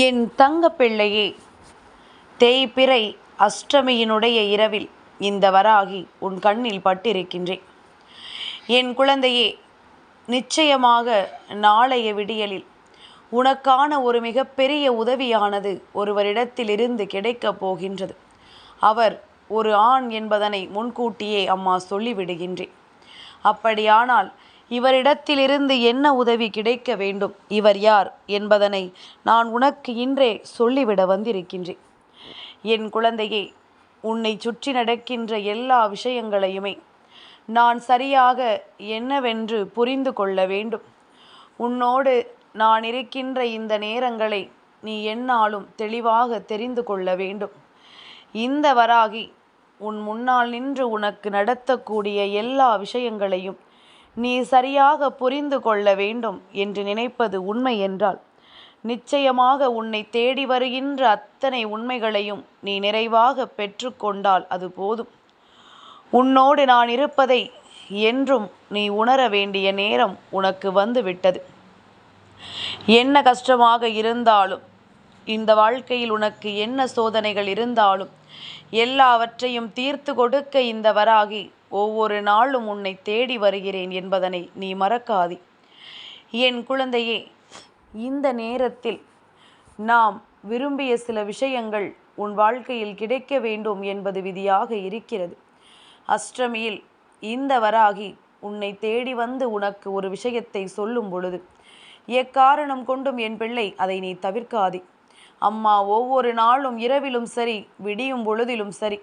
என் தங்க பிள்ளையே தேய்பிறை அஷ்டமியினுடைய இரவில் இந்த வராகி உன் கண்ணில் பட்டிருக்கின்றேன். என் குழந்தையே நிச்சயமாக நாளைய விடியலில் உனக்கான ஒரு மிகப்பெரிய உதவியானது ஒருவரிடத்திலிருந்து கிடைக்கப் போகின்றது. அவர் ஒரு ஆண் என்பதனை முன்கூட்டியே அம்மா சொல்லிவிடுகின்றேன் அப்படியானால் இவரிடத்திலிருந்து என்ன உதவி கிடைக்க வேண்டும்? இவர் யார் என்பதனை நான் உனக்கு இன்றே சொல்லிவிட வந்திருக்கின்றேன். என் குழந்தையே உன்னை சுற்றி நடக்கின்ற எல்லா விஷயங்களையுமே நான் சரியாக என்னவென்று புரிந்து கொள்ள வேண்டும். உன்னோடு நான் இருக்கின்ற இந்த நேரங்களை நீ என்னாலும் தெளிவாக தெரிந்து கொள்ள வேண்டும். இந்த வராகி உன் முன்னால் நின்று உனக்கு நடத்தக்கூடிய எல்லா விஷயங்களையும் நீ சரியாக புரிந்து கொள்ள வேண்டும் என்று நினைப்பது உண்மை என்றால் நிச்சயமாக உன்னை தேடி வருகின்ற அத்தனை உண்மைகளையும் நீ நிறைவாக பெற்றுக்கொண்டால் அது போதும். உன்னோடு நான் இருப்பதை என்றும் நீ உணர வேண்டிய நேரம் உனக்கு வந்துவிட்டது. என்ன கஷ்டமாக இருந்தாலும் இந்த வாழ்க்கையில் உனக்கு என்ன சோதனைகள் இருந்தாலும் எல்லாவற்றையும் தீர்த்து கொடுக்க இந்த வராகி ஒவ்வொரு நாளும் உன்னை தேடி வருகிறேன் என்பதனை நீ மறக்காதே. என் குழந்தையே இந்த நேரத்தில் நாம் விரும்பிய சில விஷயங்கள் உன் வாழ்க்கையில் கிடைக்க வேண்டும் என்பது விதியாக இருக்கிறது. அஷ்டமியில் இந்த வராகி உன்னை தேடி வந்து உனக்கு ஒரு விஷயத்தை சொல்லும் பொழுது எக்காரணம் கொண்டும் என் பிள்ளை அதை நீ தவிர்க்காதே. அம்மா ஒவ்வொரு நாளும் இரவிலும் சரி விடியும் பொழுதிலும் சரி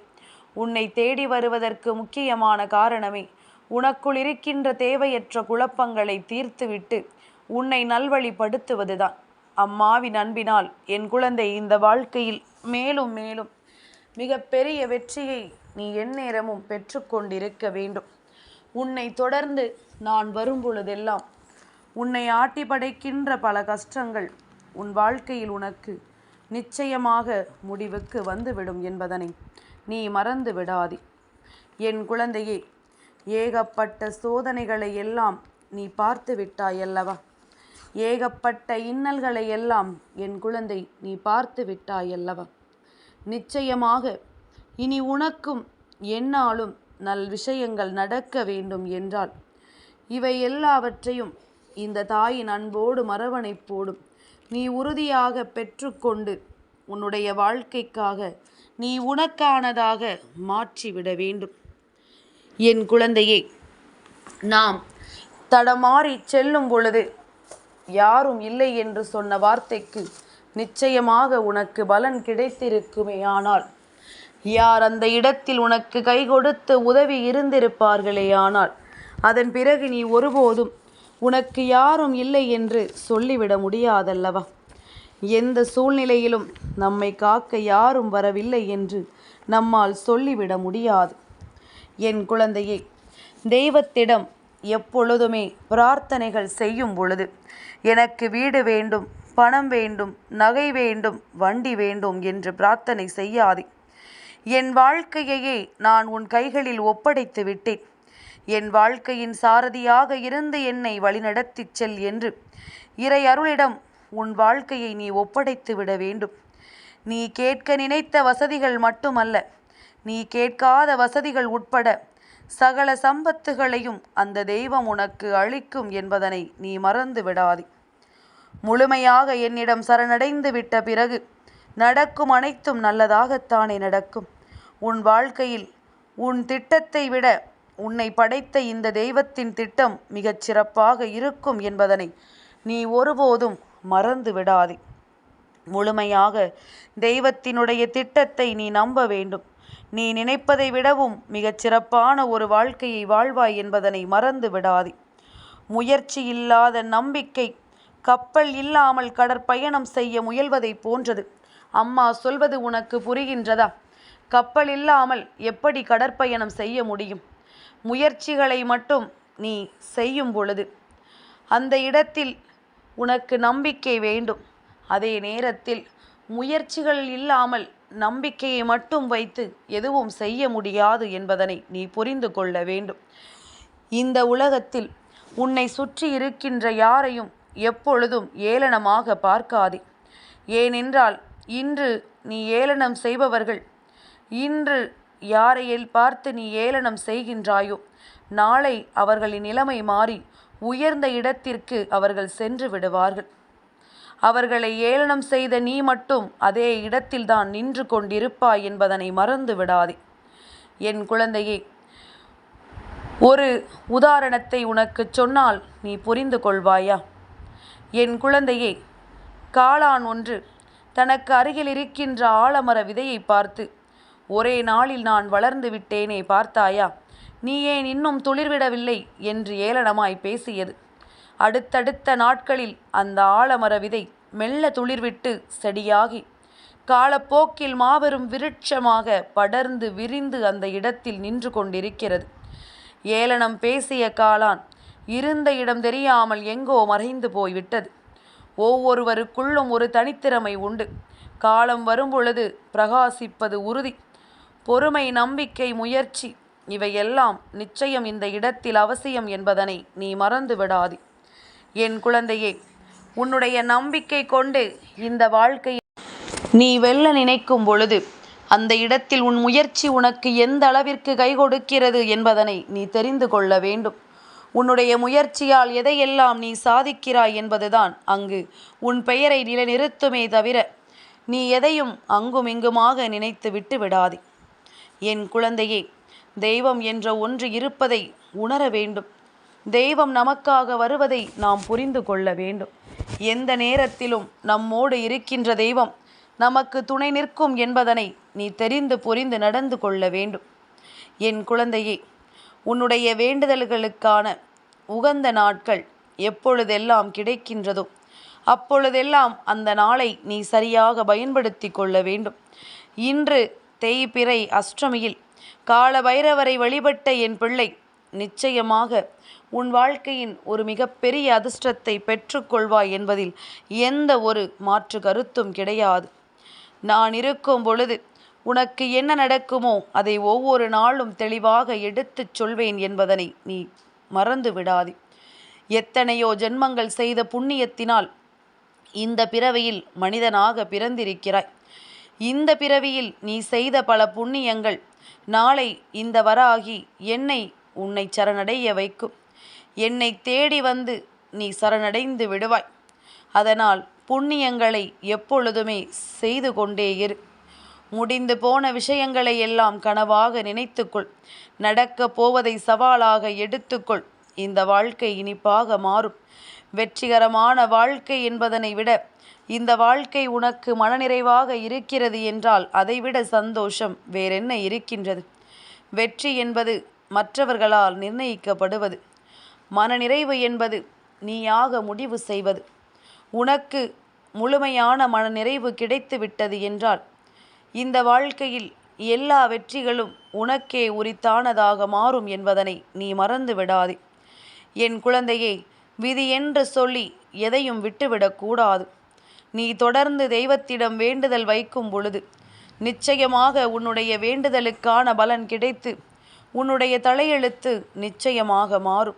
உன்னை தேடி வருவதற்கு முக்கியமான காரணமே. உனக்குள் இருக்கின்ற தேவையற்ற குழப்பங்களை தீர்த்துவிட்டு உன்னை நல்வழிப்படுத்துவதுதான். அம்மாவின் அன்பினால் என் குழந்தை இந்த வாழ்க்கையில் மேலும் மேலும் மிகப்பெரிய வெற்றியை நீ எந்நேரமும் பெற்றுக்கொண்டிருக்க வேண்டும். உன்னை தொடர்ந்து நான் வரும் பொழுதெல்லாம் உன்னை ஆட்டி படைக்கின்ற பல கஷ்டங்கள் உன் வாழ்க்கையில் உனக்கு நிச்சயமாக முடிவுக்கு வந்துவிடும் என்பதனை நீ மறந்து விடாதே. என் குழந்தையே ஏகப்பட்ட சோதனைகளை எல்லாம் நீ பார்த்து விட்டாய் அல்லவா ஏகப்பட்ட இன்னல்களை எல்லாம் என் குழந்தை நீ பார்த்து விட்டாய் அல்லவா நிச்சயமாக இனி உனக்கும் என்னாலும் நல் விஷயங்கள் நடக்க வேண்டும் என்றால் இவை எல்லாவற்றையும் இந்த தாயின் அன்போடு மரவணைப்போடும் நீ உறுதியாக பெற்றுக்கொண்டு உன்னுடைய வாழ்க்கைக்காக நீ உனக்கானதாக மாற்றிவிட வேண்டும். என் குழந்தையே நாம் தடமாறி செல்லும் பொழுது யாரும் இல்லை என்று சொன்ன வார்த்தைக்கு நிச்சயமாக உனக்கு பலன் கிடைத்திருக்குமே ஆனால் யார் அந்த இடத்தில் உனக்கு கை கொடுத்து உதவி இருந்திருப்பார்களே ஆனால் அதன் பிறகு நீ ஒருபோதும் உனக்கு யாரும் இல்லை என்று சொல்லிவிட முடியாதல்லவா? எந்த சூழ்நிலையிலும் நம்மை காக்க யாரும் வரவில்லை என்று நம்மால் சொல்லிவிட முடியாது. என் குழந்தையை தெய்வத்திடம் எப்பொழுதுமே பிரார்த்தனைகள் செய்யும் பொழுது எனக்கு வீடு வேண்டும் பணம் வேண்டும் நகை வேண்டும் வண்டி வேண்டும் என்று பிரார்த்தனை செய்யாதே. என் வாழ்க்கையையே நான் உன் கைகளில் ஒப்படைத்து விட்டேன். என் வாழ்க்கையின் சாரதியாக இருந்து என்னை வழிநடத்திச் செல் என்று இறை அருளிடம் உன் வாழ்க்கையை நீ ஒப்படைத்து விட வேண்டும். நீ கேட்க நினைத்த வசதிகள் மட்டுமல்ல நீ கேட்காத வசதிகள் உட்பட சகல சம்பத்துகளையும் அந்த தெய்வம் உனக்கு அளிக்கும் என்பதனை நீ மறந்து விடாதே. முழுமையாக என்னிடம் சரணடைந்து விட்ட பிறகு நடக்கும் அனைத்தும் நல்லதாகத்தானே நடக்கும். உன் வாழ்க்கையில் உன் திட்டத்தை விட உன்னை படைத்த இந்த தெய்வத்தின் திட்டம் மிகச் சிறப்பாக இருக்கும் என்பதனை நீ ஒருபோதும் மறந்து விடாதே. முழுமையாக தெய்வத்தினுடைய திட்டத்தை நீ நம்ப வேண்டும். நீ நினைப்பதை விடவும் மிகச் சிறப்பான ஒரு வாழ்க்கையை வாழ்வாய் என்பதனை மறந்து விடாதே. முயற்சி இல்லாத நம்பிக்கை கப்பல் இல்லாமல் கடற்பயணம் செய்ய முயல்வதை போன்றது. அம்மா சொல்வது உனக்கு புரிகின்றதா? கப்பல் இல்லாமல் எப்படி கடற்பயணம் செய்ய முடியும்? முயற்சிகளை மட்டும் நீ செய்யும் பொழுது அந்த இடத்தில் உனக்கு நம்பிக்கை வேண்டும். அதே நேரத்தில் முயற்சிகள் இல்லாமல் நம்பிக்கையை மட்டும் வைத்து எதுவும் செய்ய முடியாது என்பதனை நீ புரிந்து கொள்ள வேண்டும். இந்த உலகத்தில் உன்னை சுற்றி இருக்கின்ற யாரையும் எப்பொழுதும் ஏளனமாக பார்க்காதே. ஏனென்றால் இன்று நீ ஏளனம் செய்பவர்கள் இன்று யாரையில் பார்த்து நீ ஏளனம் செய்கின்றாயோ நாளை அவர்களின் நிலைமை மாறி உயர்ந்த இடத்திற்கு அவர்கள் சென்று விடுவார்கள். அவர்களை ஏளனம் செய்த நீ மட்டும் அதே இடத்தில்தான் நின்று கொண்டிருப்பாய் என்பதனை மறந்து விடாதே. என் குழந்தையே ஒரு உதாரணத்தை உனக்கு சொன்னால் நீ புரிந்து கொள்வாயா? என் குழந்தையே காளான் ஒன்று தனக்கு அருகில் இருக்கின்ற ஆலமர விதையை பார்த்து ஒரே நாளில் நான் வளர்ந்து விட்டேனே பார்த்தாயா? நீ ஏன் இன்னும் துளிர்விடவில்லை? என்று ஏளனமாய் பேசியது. அடுத்தடுத்த நாட்களில் அந்த ஆலமர விதை மெல்ல துளிர்விட்டு செடியாகி காலப்போக்கில் மாபெரும் விருட்சமாக படர்ந்து விரிந்து அந்த இடத்தில் நின்று கொண்டிருக்கிறது. ஏளனம் பேசிய காலான் இருந்த இடம் தெரியாமல் எங்கோ மறைந்து போய்விட்டது. ஒவ்வொருவருக்குள்ளும் ஒரு தனித்திறமை உண்டு. காலம் வரும்பொழுது பிரகாசிப்பது உறுதி. பொறுமை நம்பிக்கை முயற்சி இவையெல்லாம் நிச்சயம் இந்த இடத்தில் அவசியம் என்பதனை நீ மறந்து விடாது. என் குழந்தையே உன்னுடைய நம்பிக்கை கொண்டு இந்த வாழ்க்கையை நீ வெல்ல நினைக்கும் பொழுது அந்த இடத்தில் உன் முயற்சி உனக்கு எந்த அளவிற்கு கை கொடுக்கிறது என்பதனை நீ தெரிந்து கொள்ள வேண்டும். உன்னுடைய முயற்சியால் எதையெல்லாம் நீ சாதிக்கிறாய் என்பதுதான் அங்கு உன் பெயரை நிலைநிறுத்துமே தவிர நீ எதையும் அங்கும் இங்குமாக நினைத்து விட்டு விடாதே. என் குழந்தையே தெய்வம் என்ற ஒன்று இருப்பதை உணர வேண்டும். தெய்வம் நமக்காக வருவதை நாம் புரிந்து கொள்ள வேண்டும். எந்த நேரத்திலும் நம்மோடு இருக்கின்ற தெய்வம் நமக்கு துணை நிற்கும் என்பதனை நீ தெரிந்து புரிந்து நடந்து கொள்ள வேண்டும். என் குழந்தையே உன்னுடைய வேண்டுதல்களுக்கான உகந்த நாட்கள் எப்பொழுதெல்லாம் கிடைக்கின்றதோ அப்பொழுதெல்லாம் அந்த நாளை நீ சரியாக பயன்படுத்தி கொள்ள வேண்டும். இன்று தேய்பிறை அஷ்டமியில் கால பைரவரை வழிபட்ட என் பிள்ளை நிச்சயமாக உன் வாழ்க்கையின் ஒரு மிகப்பெரிய அதிர்ஷ்டத்தை பெற்றுக்கொள்வாய் என்பதில் எந்த ஒரு மாற்று கருத்தும் கிடையாது. நான் இருக்கும் பொழுது உனக்கு என்ன நடக்குமோ அதை ஒவ்வொரு நாளும் தெளிவாக எடுத்துச் சொல்வேன் என்பதனை நீ மறந்து விடாதே. எத்தனையோ ஜென்மங்கள் செய்த புண்ணியத்தினால் இந்த பிறவியில் மனிதனாக பிறந்திருக்கிறாய். இந்த பிறவியில் நீ செய்த பல புண்ணியங்கள் நாளை இந்த வராகி என்னை உன்னை சரணடைய வைக்கும். என்னை தேடி வந்து நீ சரணடைந்து விடுவாய். அதனால் புண்ணியங்களை எப்பொழுதுமே செய்து கொண்டே இரு. முடிந்து போன விஷயங்களை எல்லாம் கனவாக நினைத்துக்கொள். நடக்கப் போவதை சவாலாக எடுத்துக்கொள். இந்த வாழ்க்கை இனிப்பாக மாறும். வெற்றிகரமான வாழ்க்கை என்பதனை விட இந்த வாழ்க்கை உனக்கு மனநிறைவாக இருக்கிறது என்றால் அதைவிட சந்தோஷம் வேறென்ன இருக்கின்றது? வெற்றி என்பது மற்றவர்களால் நிர்ணயிக்கப்படுவது. மனநிறைவு என்பது நீயாக முடிவு செய்வது. உனக்கு முழுமையான மனநிறைவு கிடைத்து விட்டது என்றால் இந்த வாழ்க்கையில் எல்லா வெற்றிகளும் உனக்கே உரித்தானதாக மாறும் என்பதனை நீ மறந்து விடாதே. என் குழந்தையே விதி என்று சொல்லி எதையும் விட்டுவிடக்கூடாது. நீ தொடர்ந்து தெய்வத்திடம் வேண்டுதல் வைக்கும் பொழுது நிச்சயமாக உன்னுடைய வேண்டுதலுக்கான பலன் கிடைத்து உன்னுடைய தலையெழுத்து நிச்சயமாக மாறும்.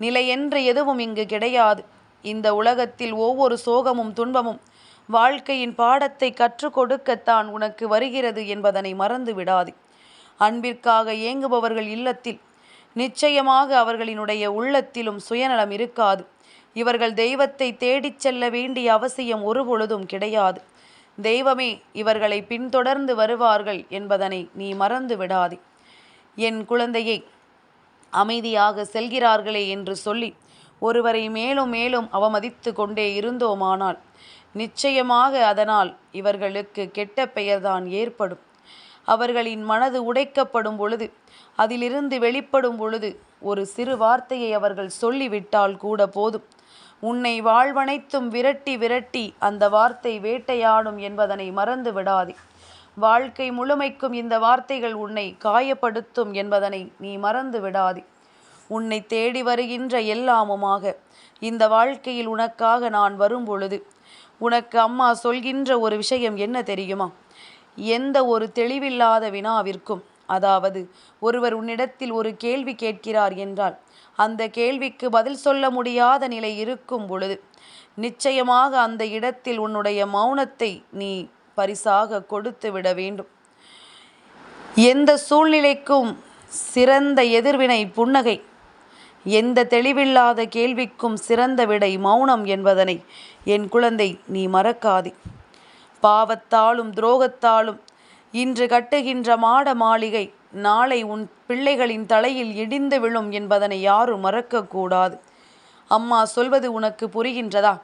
நிலையென்று எதுவும் இங்கு கிடையாது. இந்த உலகத்தில் ஒவ்வொரு சோகமும் துன்பமும் வாழ்க்கையின் பாடத்தை கற்றுக் கொடுக்கத்தான் உனக்கு வருகிறது என்பதனை மறந்து விடாது. அன்பிற்காக ஏங்குபவர்கள் இல்லத்தில் நிச்சயமாக அவர்களினுடைய உள்ளத்திலும் சுயநலம் இருக்காது. இவர்கள் தெய்வத்தை தேடிச் செல்ல வேண்டிய அவசியம் ஒருபொழுதும் கிடையாது. தெய்வமே இவர்களை பின்தொடர்ந்து வருவார்கள் என்பதனை நீ மறந்து விடாதே. என் குழந்தையை அமைதியாக செல்கிறார்களே என்று சொல்லி ஒருவரை மேலும் மேலும் அவமதித்து கொண்டே இருந்தோமானால் நிச்சயமாக அதனால் இவர்களுக்கு கெட்ட பெயர்தான் ஏற்படும். அவர்களின் மனது உடைக்கப்படும் பொழுது அதிலிருந்து வெளிப்படும் பொழுது ஒரு சிறு வார்த்தையை அவர்கள் சொல்லிவிட்டால் கூட போதும். உன்னை வாழ்வனைத்தும் விரட்டி விரட்டி அந்த வார்த்தை வேட்டையாடும் என்பதனை மறந்து விடாதே. வாழ்க்கை முழுமைக்கும் இந்த வார்த்தைகள் உன்னை காயப்படுத்தும் என்பதனை நீ மறந்து விடாதே. உன்னை தேடி வருகின்ற எல்லாமுமாக இந்த வாழ்க்கையில் உனக்காக நான் வரும் பொழுது உனக்கு அம்மா சொல்கின்ற ஒரு விஷயம் என்ன தெரியுமா? எந்த ஒரு தெளிவில்லாத வினாவிற்கும் அதாவது ஒருவர் உன்னிடத்தில் ஒரு கேள்வி கேட்கிறார் என்றால் அந்த கேள்விக்கு பதில் சொல்ல முடியாத நிலை இருக்கும் பொழுது நிச்சயமாக அந்த இடத்தில் உன்னுடைய மௌனத்தை நீ பரிசாக கொடுத்து விட வேண்டும். எந்த சூழ்நிலைக்கும் சிறந்த எதிர்வினை புன்னகை எந்த தெளிவில்லாத கேள்விக்கும் சிறந்த விடை மௌனம் என்பதனை என் குழந்தை நீ மறக்காதே. பாவத்தாலும் துரோகத்தாலும் இன்று கட்டுகின்ற மாட மாளிகை நாளை உன் பிள்ளைகளின் தலையில் இடிந்து விழும் என்பதனை யாரும் மறக்கக்கூடாது. அம்மா சொல்வது உனக்கு புரிகின்றதா?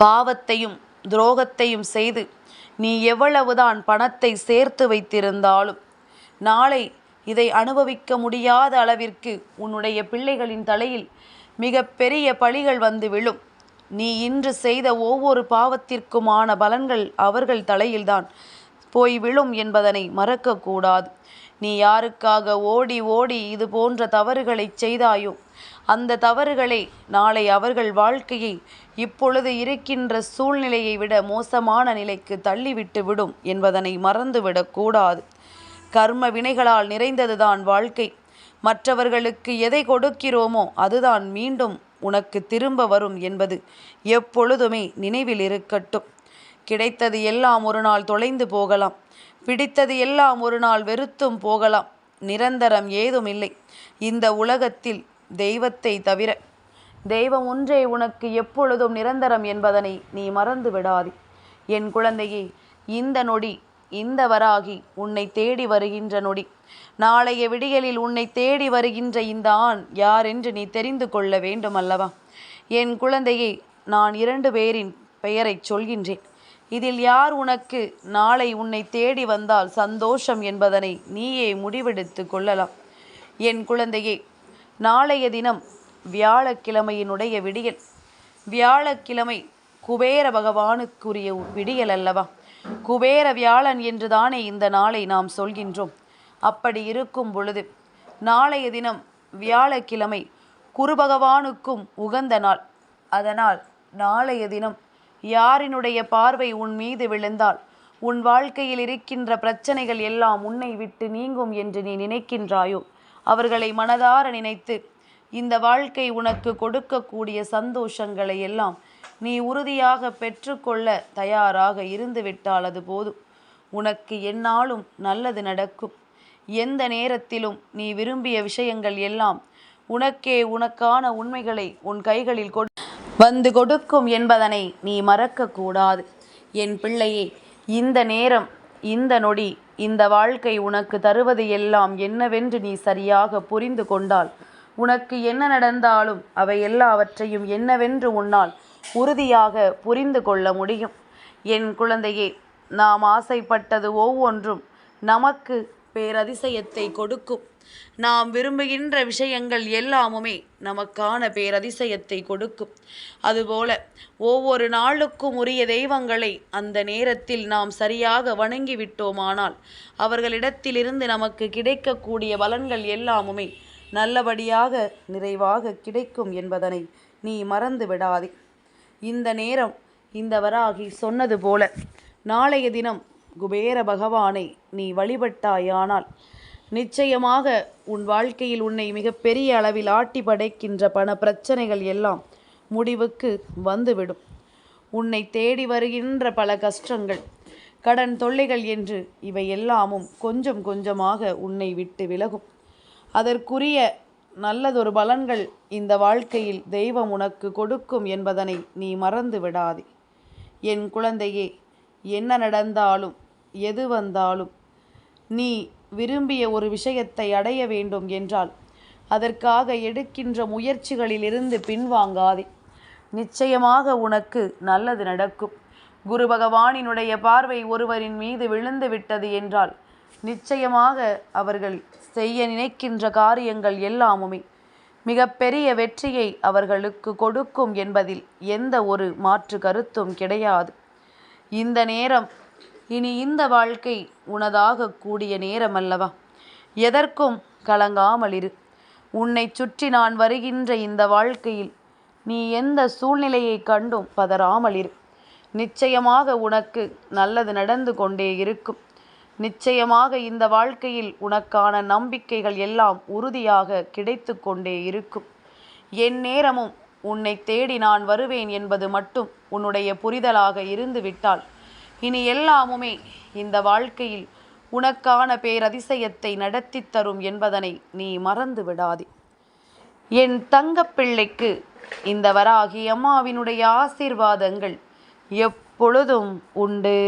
பாவத்தையும் துரோகத்தையும் செய்து நீ எவ்வளவுதான் பணத்தை சேர்த்து வைத்திருந்தாலும் நாளை இதை அனுபவிக்க முடியாத அளவிற்கு உன்னுடைய பிள்ளைகளின் தலையில் மிக பெரிய பழிகள் வந்து விழும். நீ இன்று செய்த ஒவ்வொரு பாவத்திற்குமான பலன்கள் அவர்கள் தலையில்தான் போய் விழும் என்பதனை மறக்கக்கூடாது. நீ யாருக்காக ஓடி ஓடி இது போன்ற தவறுகளை செய்தாயோ? அந்த தவறுகளை நாளை அவர்கள் வாழ்க்கையை இப்பொழுது இருக்கின்ற சூழ்நிலையை விட மோசமான நிலைக்கு தள்ளிவிட்டு விடும் என்பதனை மறந்துவிடக்கூடாது கர்ம வினைகளால் நிறைந்ததுதான் வாழ்க்கை. மற்றவர்களுக்கு எதை கொடுக்கிறோமோ அதுதான் மீண்டும் உனக்கு திரும்ப வரும் என்பது எப்பொழுதுமே நினைவில் இருக்கட்டும். கிடைத்தது எல்லாம் ஒரு நாள் தொலைந்து போகலாம். பிடித்தது எல்லாம் ஒரு நாள் வெறுத்தும் போகலாம். நிரந்தரம் ஏதும் இல்லை இந்த உலகத்தில் தெய்வத்தை தவிர தெய்வம் ஒன்றே உனக்கு எப்பொழுதும் நிரந்தரம் என்பதனை நீ மறந்து விடாதே. என் குழந்தையே இந்த நொடி இந்த வராகி உன்னை தேடி வருகின்ற நொடி. நாளைய விடியலில் உன்னை தேடி வருகின்ற இந்த ஆண் யார் என்று நீ தெரிந்து கொள்ள வேண்டும் அல்லவா என் குழந்தையை நான் இரண்டு பேரின் பெயரைச் சொல்கின்றேன். இதில் யார் உனக்கு நாளை உன்னை தேடி வந்தால் சந்தோஷம் என்பதனை நீயே முடிவெடுத்து கொள்ளலாம். என் குழந்தையே நாளைய தினம் வியாழக்கிழமையினுடைய விடியல். வியாழக்கிழமை குபேர பகவானுக்குரிய விடியல் அல்லவா? குபேர வியாழன் என்றுதானே இந்த நாளை நாம் சொல்கின்றோம். அப்படி இருக்கும் பொழுது நாளைய தினம் வியாழக்கிழமை குரு பகவானுக்கும் உகந்த நாள். அதனால் நாளைய தினம் யாரினுடைய பார்வை உன் மீது விழுந்தால் உன் வாழ்க்கையில் இருக்கின்ற பிரச்சனைகள் எல்லாம் உன்னை விட்டு நீங்கும் என்று நீ நினைக்கின்றாயோ? அவர்களை மனதார நினைத்து இந்த வாழ்க்கை உனக்கு கொடுக்கக்கூடிய சந்தோஷங்களை எல்லாம் நீ உறுதியாக பெற்றுக்கொள்ள தயாராக இருந்துவிட்டால் அது போதும். உனக்கு என்னாலும் நல்லது நடக்கும். எந்த நேரத்திலும் நீ விரும்பிய விஷயங்கள் எல்லாம் உனக்கே உனக்கான உண்மைகளை உன் கைகளில் கொடு வந்து கொடுக்கும் என்பதனை நீ மறக்கக்கூடாது. என் பிள்ளையே இந்த நேரம் இந்த நொடி இந்த வாழ்க்கை உனக்கு தருவது எல்லாம் என்னவென்று நீ சரியாக புரிந்து கொண்டால் உனக்கு என்ன நடந்தாலும் அவை எல்லாவற்றையும் என்னவென்று உன்னால் உறுதியாக புரிந்து கொள்ள முடியும். என் குழந்தையே நாம் ஆசைப்பட்டது ஒவ்வொன்றும் நமக்கு பேரதிசயத்தை கொடுக்கும். நாம் விரும்புகின்ற விஷயங்கள் எல்லாமுமே நமக்கான பேரதிசயத்தை கொடுக்கும். அதுபோல ஒவ்வொரு நாளுக்கும் உரிய தெய்வங்களை அந்த நேரத்தில் நாம் சரியாக வணங்கி விட்டோமானால் அவர்களிடத்திலிருந்து நமக்கு கிடைக்கக்கூடிய பலன்கள் எல்லாமுமே நல்லபடியாக நிறைவாக கிடைக்கும் என்பதனை நீ மறந்து விடாதே. இந்த நேரம் இந்த வராகி சொன்னது போல நாளைய தினம் குபேர பகவானை நீ வழிபட்டாயானால் நிச்சயமாக உன் வாழ்க்கையில் உன்னை மிகப்பெரிய அளவில் ஆட்டி படைக்கின்ற பண பிரச்சனைகள் எல்லாம் முடிவுக்கு வந்துவிடும். உன்னை தேடி வருகின்ற பல கஷ்டங்கள் கடன் தொல்லைகள் என்று இவை எல்லாமும் கொஞ்சம் கொஞ்சமாக உன்னை விட்டு விலகும். அதற்குரிய நல்லதொரு பலன்கள் இந்த வாழ்க்கையில் தெய்வம் உனக்கு கொடுக்கும் என்பதனை நீ மறந்து விடாதே. என் குழந்தையே என்ன நடந்தாலும் எது வந்தாலும் நீ விரும்பிய ஒரு விஷயத்தை அடைய வேண்டும் என்றால் அதற்காக எடுக்கின்ற முயற்சிகளிலிருந்து பின்வாங்காதே. நிச்சயமாக உனக்கு நல்லது நடக்கும். குரு பகவானினுடைய பார்வை ஒருவரின் மீது விழுந்து விட்டது என்றால் நிச்சயமாக அவர்கள் செய்ய நினைக்கின்ற காரியங்கள் எல்லாமுமே மிகப்பெரிய வெற்றியை அவர்களுக்கு கொடுக்கும் என்பதில் எந்த ஒரு மாற்று கருத்தும் கிடையாது. இந்த நேரம் இனி இந்த வாழ்க்கை உனதாக கூடிய நேரம் அல்லவா எதற்கும் கலங்காமல் இரு உன்னை சுற்றி நான் வருகின்ற இந்த வாழ்க்கையில் நீ எந்த சூழ்நிலையை கண்டும் பதறாமல் இரு நிச்சயமாக உனக்கு நல்லது நடந்து கொண்டே இருக்கும். நிச்சயமாக இந்த வாழ்க்கையில் உனக்கான நம்பிக்கைகள் எல்லாம் உறுதியாக கிடைத்து கொண்டே இருக்கும். என் நேரமும் உன்னை தேடி நான் வருவேன் என்பது மட்டும் உன்னுடைய புரிதலாக இருந்துவிட்டால் இனி எல்லாமுமே இந்த வாழ்க்கையில் உனக்கான பேரதிசயத்தை நடத்தி தரும் என்பதனை நீ மறந்து விடாதே. என் தங்கப்பிள்ளைக்கு இந்த வராகி அம்மாவினுடைய ஆசீர்வாதங்கள் எப்பொழுதும் உண்டு.